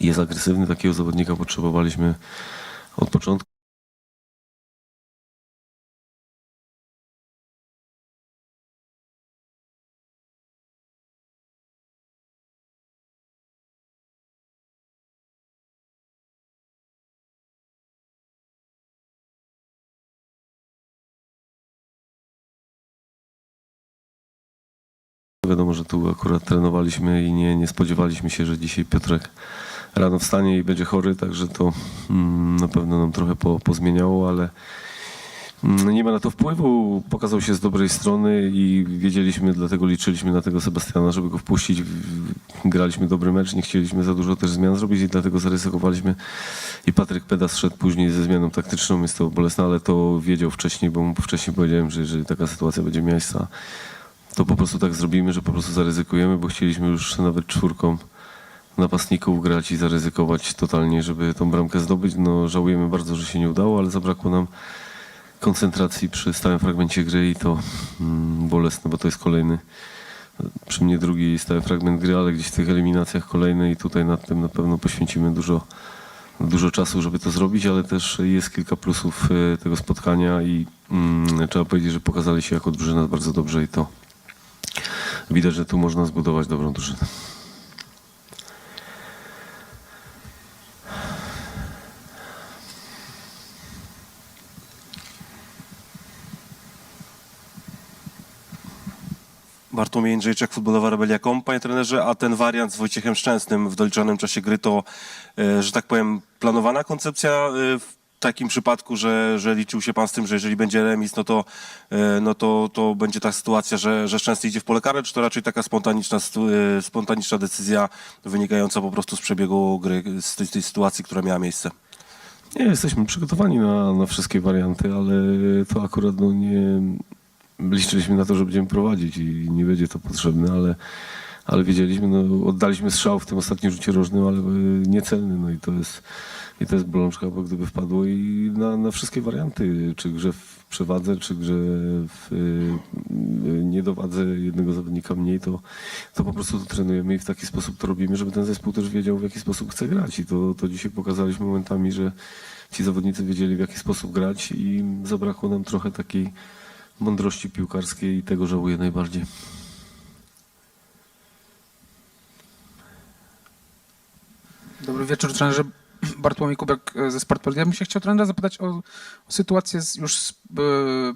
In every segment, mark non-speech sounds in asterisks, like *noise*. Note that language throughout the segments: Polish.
jest agresywny. Takiego zawodnika potrzebowaliśmy od początku. Wiadomo, że tu akurat trenowaliśmy i nie, nie spodziewaliśmy się, że dzisiaj Piotrek rano wstanie i będzie chory, także to mm, na pewno nam trochę po, pozmieniało, ale mm, nie ma na to wpływu. Pokazał się z dobrej strony i wiedzieliśmy, dlatego liczyliśmy na tego Sebastiana, żeby go wpuścić. Graliśmy dobry mecz, nie chcieliśmy za dużo też zmian zrobić i dlatego zaryzykowaliśmy. I Patryk Pedas szedł później ze zmianą taktyczną, jest to bolesne, ale to wiedział wcześniej, bo mu wcześniej powiedziałem, że jeżeli taka sytuacja będzie miejsca, to po prostu tak zrobimy, że po prostu zaryzykujemy, bo chcieliśmy już nawet czwórką napastników grać i zaryzykować totalnie, żeby tą bramkę zdobyć. No żałujemy bardzo, że się nie udało, ale zabrakło nam koncentracji przy stałym fragmencie gry i to mm, bolesne, bo to jest kolejny, przy mnie drugi stały fragment gry, ale gdzieś w tych eliminacjach kolejny i tutaj nad tym na pewno poświęcimy dużo, dużo czasu, żeby to zrobić, ale też jest kilka plusów e, tego spotkania i mm, trzeba powiedzieć, że pokazali się jako drużyna bardzo dobrze i to widać, że tu można zbudować dobrą drużynę. Bartłomiej Jędrzejczak, futbolowa Rebelia.com. Panie trenerze, a ten wariant z Wojciechem Szczęsnym w doliczonym czasie gry to, e, że tak powiem, planowana koncepcja e, takim przypadku, że, że liczył się pan z tym, że jeżeli będzie remis, no to, e, no to, to będzie ta sytuacja, że, że Szczęsny idzie w pole karne, czy to raczej taka spontaniczna, e, spontaniczna decyzja wynikająca po prostu z przebiegu gry, z tej, tej sytuacji, która miała miejsce? Nie, jesteśmy przygotowani na, na wszystkie warianty, ale to akurat no, nie liczyliśmy na to, że będziemy prowadzić i nie będzie to potrzebne, ale, ale wiedzieliśmy, no, oddaliśmy strzał w tym ostatnim rzucie rożnym, ale y, niecelny, no i to jest, i to jest bolączka, bo gdyby wpadło i na, na wszystkie warianty, czy grze w przewadze, czy grze w y, niedowadze jednego zawodnika mniej, to, to po prostu to trenujemy i w taki sposób to robimy, żeby ten zespół też wiedział, w jaki sposób chce grać i to, to dzisiaj pokazaliśmy momentami, że ci zawodnicy wiedzieli, w jaki sposób grać i zabrakło nam trochę takiej mądrości piłkarskiej i tego żałuję najbardziej. Dobry wieczór, trenerze *clears throat* Bartłomiej Kubek e, ze Sportport. Ja bym się chciał trenera zapytać o, o sytuację z, już z, e,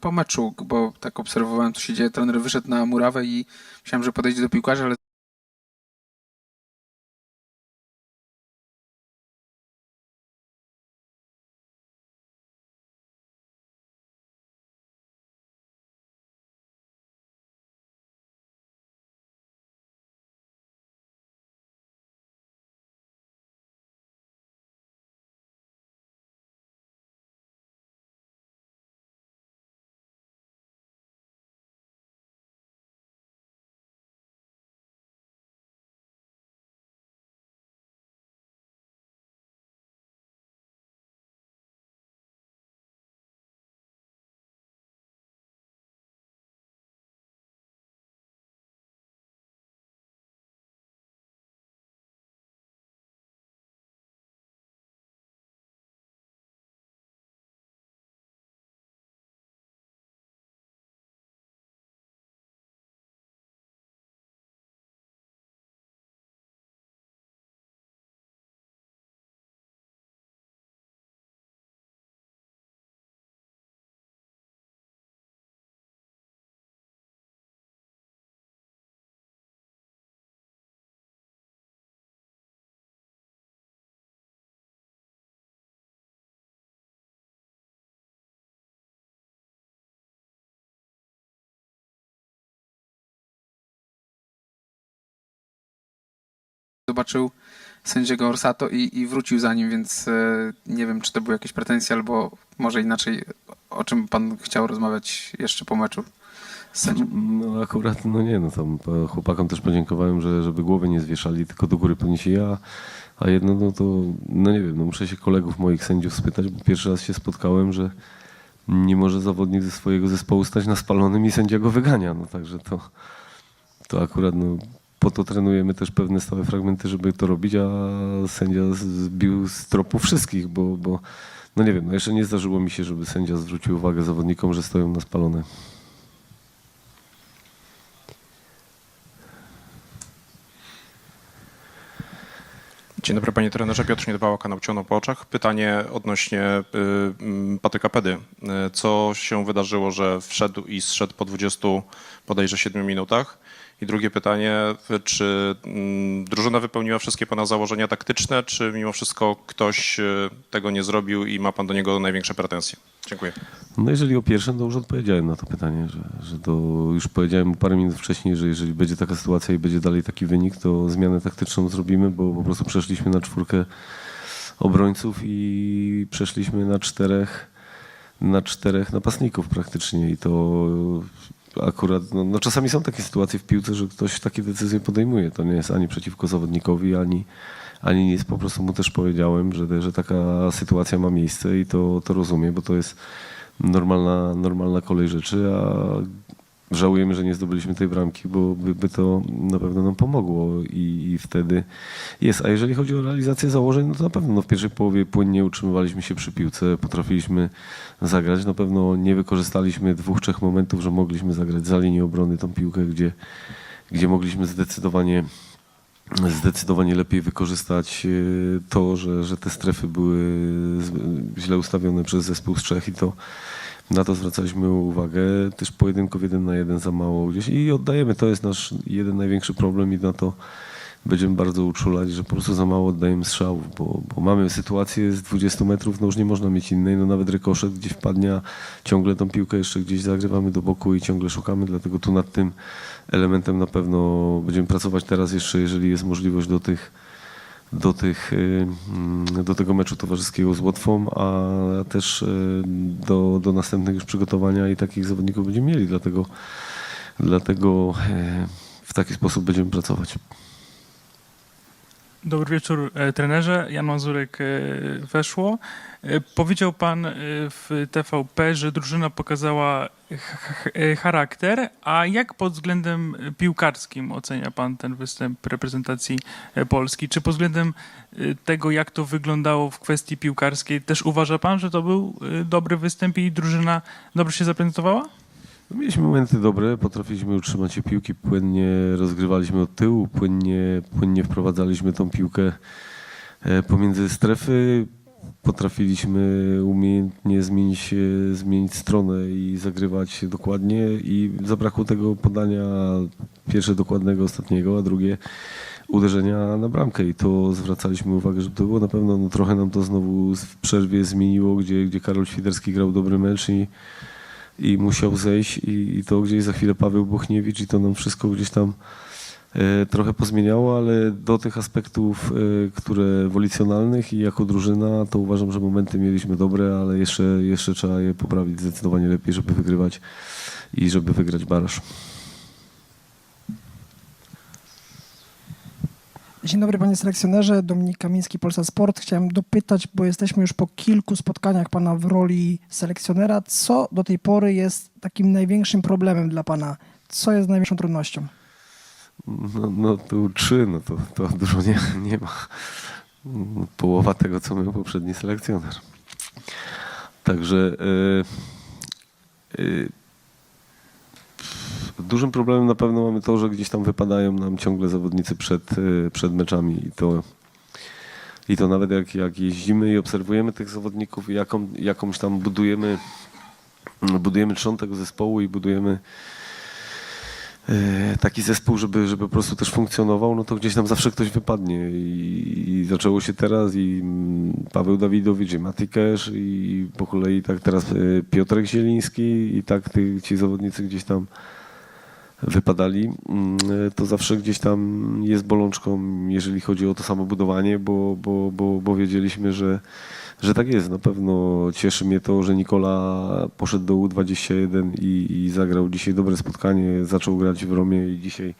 po meczu, bo tak obserwowałem, co się dzieje. Trener wyszedł na murawę i myślałem, że podejdzie do piłkarza, ale zobaczył sędziego Orsato i, i wrócił za nim, więc e, nie wiem, czy to były jakieś pretensje, albo może inaczej, o czym pan chciał rozmawiać jeszcze po meczu sędzią. No akurat, no nie, no tam e, chłopakom też podziękowałem, że żeby głowy nie zwieszali, tylko do góry podnieśli, a, a jedno, no to, no nie wiem, no muszę się kolegów moich sędziów spytać, bo pierwszy raz się spotkałem, że nie może zawodnik ze swojego zespołu stać na spalonym i sędzia go wygania, no także to, to akurat, no po to trenujemy też pewne stałe fragmenty, żeby to robić, a sędzia zbił z tropu wszystkich, bo, bo no nie wiem, no jeszcze nie zdarzyło mi się, żeby sędzia zwrócił uwagę zawodnikom, że stoją na spalone. Dzień dobry panie trenerze, Piotr Niedbała, kanał Ciono po oczach. Pytanie odnośnie y, Patryka Pedy. Y, Co się wydarzyło, że wszedł i zszedł po 20 bodajże 7 minutach? I drugie pytanie, czy mm, drużyna wypełniła wszystkie pana założenia taktyczne, czy mimo wszystko ktoś y, tego nie zrobił i ma pan do niego największe pretensje? Dziękuję. No jeżeli o pierwszym, to już odpowiedziałem na to pytanie, że, że to już powiedziałem parę minut wcześniej, że jeżeli będzie taka sytuacja i będzie dalej taki wynik, to zmianę taktyczną zrobimy, bo po prostu przeszliśmy na czwórkę obrońców i przeszliśmy na czterech, na czterech napastników praktycznie i to akurat, no, no czasami są takie sytuacje w piłce, że ktoś takie decyzje podejmuje. To nie jest ani przeciwko zawodnikowi, ani, ani nic. Po prostu mu też powiedziałem, że, że taka sytuacja ma miejsce i to, to rozumie, bo to jest normalna, normalna kolej rzeczy, a żałujemy, że nie zdobyliśmy tej bramki, bo by, by to na pewno nam pomogło i, i wtedy jest. A jeżeli chodzi o realizację założeń, no to na pewno no w pierwszej połowie płynnie utrzymywaliśmy się przy piłce, potrafiliśmy zagrać. Na pewno nie wykorzystaliśmy dwóch, trzech momentów, że mogliśmy zagrać za linię obrony tą piłkę, gdzie, gdzie mogliśmy zdecydowanie zdecydowanie lepiej wykorzystać e, to, że, że te strefy były źle ustawione przez zespół z Czech i to na to zwracaliśmy uwagę. Też pojedynków jeden na jeden za mało gdzieś i oddajemy. To jest nasz jeden największy problem i na to będziemy bardzo uczulać, że po prostu za mało oddajemy strzałów, bo, bo mamy sytuację z 20 metrów, no już nie można mieć innej, no nawet rykoszet gdzieś wpadnie, a ciągle tą piłkę jeszcze gdzieś zagrywamy do boku i ciągle szukamy, dlatego tu nad tym elementem na pewno będziemy pracować teraz jeszcze, jeżeli jest możliwość do tych do, tych, y, mm, do tego meczu towarzyskiego z Łotwą, a też y, do, do następnych już przygotowania i takich zawodników będziemy mieli, dlatego, dlatego y, w taki sposób będziemy pracować. Dobry wieczór, e, trenerze. Jan Mazurek e, weszło. E, Powiedział pan w TVP, że drużyna pokazała ch- ch- charakter, a jak pod względem piłkarskim ocenia pan ten występ reprezentacji Polski? Czy pod względem tego, jak to wyglądało w kwestii piłkarskiej, też uważa pan, że to był dobry występ i drużyna dobrze się zaprezentowała? No, Mieliśmy momenty dobre, potrafiliśmy utrzymać się piłki, płynnie rozgrywaliśmy od tyłu, płynnie, płynnie wprowadzaliśmy tą piłkę e, pomiędzy strefy. Potrafiliśmy umiejętnie zmienić, e, zmienić stronę i zagrywać dokładnie i zabrakło tego podania pierwsze dokładnego, ostatniego, a drugie uderzenia na bramkę i to zwracaliśmy uwagę, że to było na pewno, no trochę nam to znowu w przerwie zmieniło, gdzie, gdzie Karol Świderski grał dobry mecz i i musiał zejść i, i to gdzieś za chwilę Paweł Bochniewicz i to nam wszystko gdzieś tam e, trochę pozmieniało, ale do tych aspektów, e, które wolicjonalnych i jako drużyna, to uważam, że momenty mieliśmy dobre, ale jeszcze, jeszcze trzeba je poprawić zdecydowanie lepiej, żeby wygrywać i żeby wygrać baraż. Dzień dobry panie selekcjonerze, Dominik Kamiński, Polsa Sport. Chciałem dopytać, bo jesteśmy już po kilku spotkaniach pana w roli selekcjonera. Co do tej pory jest takim największym problemem dla pana? Co jest największą trudnością? No, no tu trzy, no to, to dużo nie, nie ma. Połowa tego, co miał poprzedni selekcjoner. Także e, e, dużym problemem na pewno mamy to, że gdzieś tam wypadają nam ciągle zawodnicy przed, e, przed meczami i to, i to nawet jak, jak jeździmy i obserwujemy tych zawodników, i jaką, jakąś tam budujemy, budujemy trzon tego zespołu i budujemy e, taki zespół, żeby, żeby po prostu też funkcjonował, no to gdzieś tam zawsze ktoś wypadnie. I, i zaczęło się teraz i mm, Paweł Dawidowicz i Mati Kesz i po kolei tak teraz e, Piotrek Zieliński i tak ty, ci zawodnicy gdzieś tam wypadali, Mm, to zawsze gdzieś tam jest bolączką, jeżeli chodzi o to samo budowanie, bo, bo, bo, bo wiedzieliśmy, że, że tak jest. Na pewno cieszy mnie to, że Nikola poszedł do U21 i, i zagrał dzisiaj dobre spotkanie, zaczął grać w Romie i dzisiaj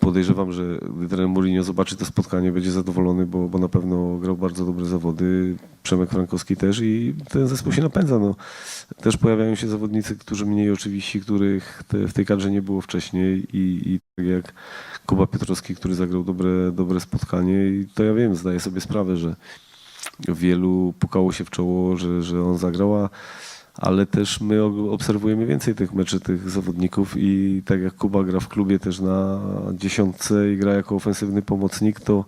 podejrzewam, że gdy trener Mourinho zobaczy to spotkanie, będzie zadowolony, bo, bo na pewno grał bardzo dobre zawody. Przemek Frankowski też i ten zespół się napędza. No. Też pojawiają się zawodnicy, którzy mniej oczywiści, których te, w tej kadrze nie było wcześniej i, i tak jak Kuba Piotrowski, który zagrał dobre, dobre spotkanie i to ja wiem, zdaję sobie sprawę, że wielu pukało się w czoło, że, że on zagrał, a ale też my obserwujemy więcej tych meczy, tych zawodników i tak jak Kuba gra w klubie też na dziesiątce i gra jako ofensywny pomocnik, to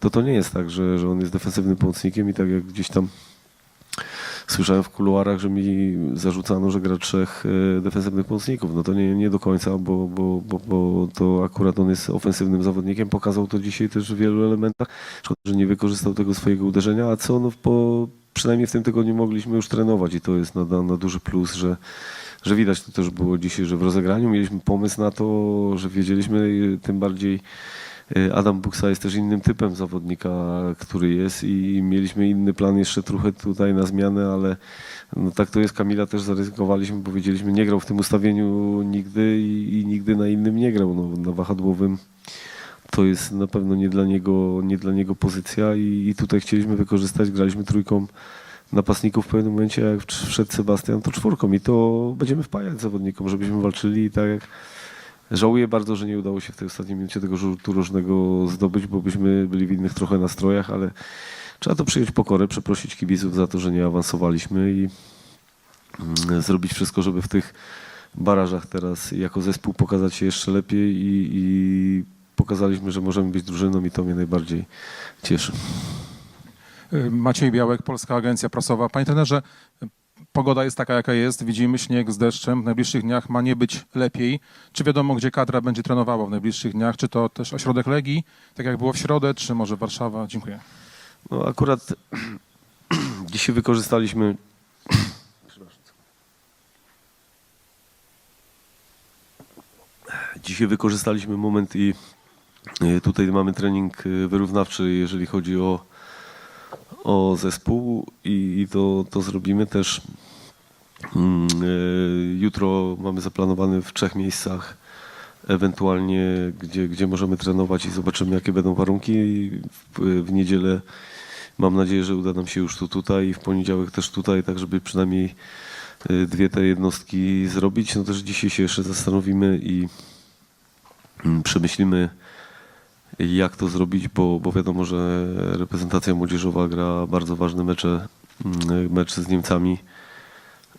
to, to nie jest tak, że, że on jest defensywnym pomocnikiem i tak jak gdzieś tam słyszałem w kuluarach, że mi zarzucano, że gra trzech e, defensywnych pomocników. No to nie, nie do końca, bo, bo, bo, bo to akurat on jest ofensywnym zawodnikiem. Pokazał to dzisiaj też w wielu elementach. Szkoda, że nie wykorzystał tego swojego uderzenia, a co no po, przynajmniej w tym tygodniu mogliśmy już trenować i to jest na, na, na duży plus, że, że widać to też było dzisiaj, że w rozegraniu mieliśmy pomysł na to, że wiedzieliśmy y, tym bardziej y, Adam Buksa jest też innym typem zawodnika, który jest i mieliśmy inny plan jeszcze trochę tutaj na zmianę, ale no tak to jest. Kamila też zaryzykowaliśmy, bo wiedzieliśmy, nie grał w tym ustawieniu nigdy i, i nigdy na innym nie grał. No, na wahadłowym to jest na pewno nie dla niego, nie dla niego pozycja i, i tutaj chcieliśmy wykorzystać, graliśmy trójką napastników w pewnym momencie, jak wszedł Sebastian, to czwórką i to będziemy wpajać zawodnikom, żebyśmy walczyli i tak jak żałuję bardzo, że nie udało się w tej ostatniej minucie tego rzutu różnego zdobyć, bo byśmy byli w innych trochę nastrojach, ale trzeba to przyjąć pokorę, przeprosić kibiców za to, że nie awansowaliśmy i mm, zrobić wszystko, żeby w tych barażach teraz jako zespół pokazać się jeszcze lepiej i, i pokazaliśmy, że możemy być drużyną i to mnie najbardziej cieszy. Maciej Białek, Polska Agencja Prasowa. Panie trenerze, pogoda jest taka, jaka jest. Widzimy śnieg z deszczem. W najbliższych dniach ma nie być lepiej. Czy wiadomo, gdzie kadra będzie trenowała w najbliższych dniach? Czy to też ośrodek Legii, tak jak było w środę, czy może Warszawa? Dziękuję. No akurat *clears throat* dzisiaj wykorzystaliśmy. *clears throat* Dzisiaj wykorzystaliśmy moment i tutaj mamy trening e, wyrównawczy, jeżeli chodzi o, o zespół i, i to, to zrobimy też. Mm, e, Jutro mamy zaplanowany w trzech miejscach, ewentualnie gdzie, gdzie możemy trenować i zobaczymy, jakie będą warunki. W, w niedzielę mam nadzieję, że uda nam się już tu tutaj i w poniedziałek też tutaj, tak żeby przynajmniej y, dwie te jednostki zrobić. No też dzisiaj się jeszcze zastanowimy i mm, przemyślimy, jak to zrobić, bo, bo wiadomo, że reprezentacja młodzieżowa gra bardzo ważne mecze, mm, mecz z Niemcami.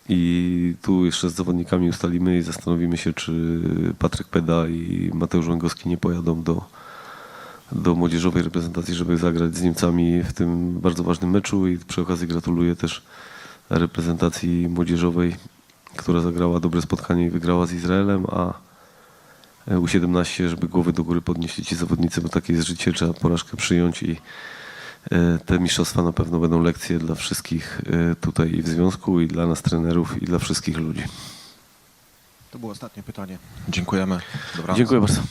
I tu jeszcze z zawodnikami ustalimy i zastanowimy się, czy Patryk Peda i Mateusz Łęgowski nie pojadą do, do młodzieżowej reprezentacji, żeby zagrać z Niemcami w tym bardzo ważnym meczu i przy okazji gratuluję też reprezentacji młodzieżowej, która zagrała dobre spotkanie i wygrała z Izraelem, a U17, żeby głowy do góry podnieśli ci zawodnicy, bo takie jest życie, trzeba porażkę przyjąć i e, te mistrzostwa na pewno będą lekcje dla wszystkich e, tutaj i w związku, i dla nas trenerów, i dla wszystkich ludzi. To było ostatnie pytanie. Dziękujemy. Dobranoc. Dziękuję bardzo.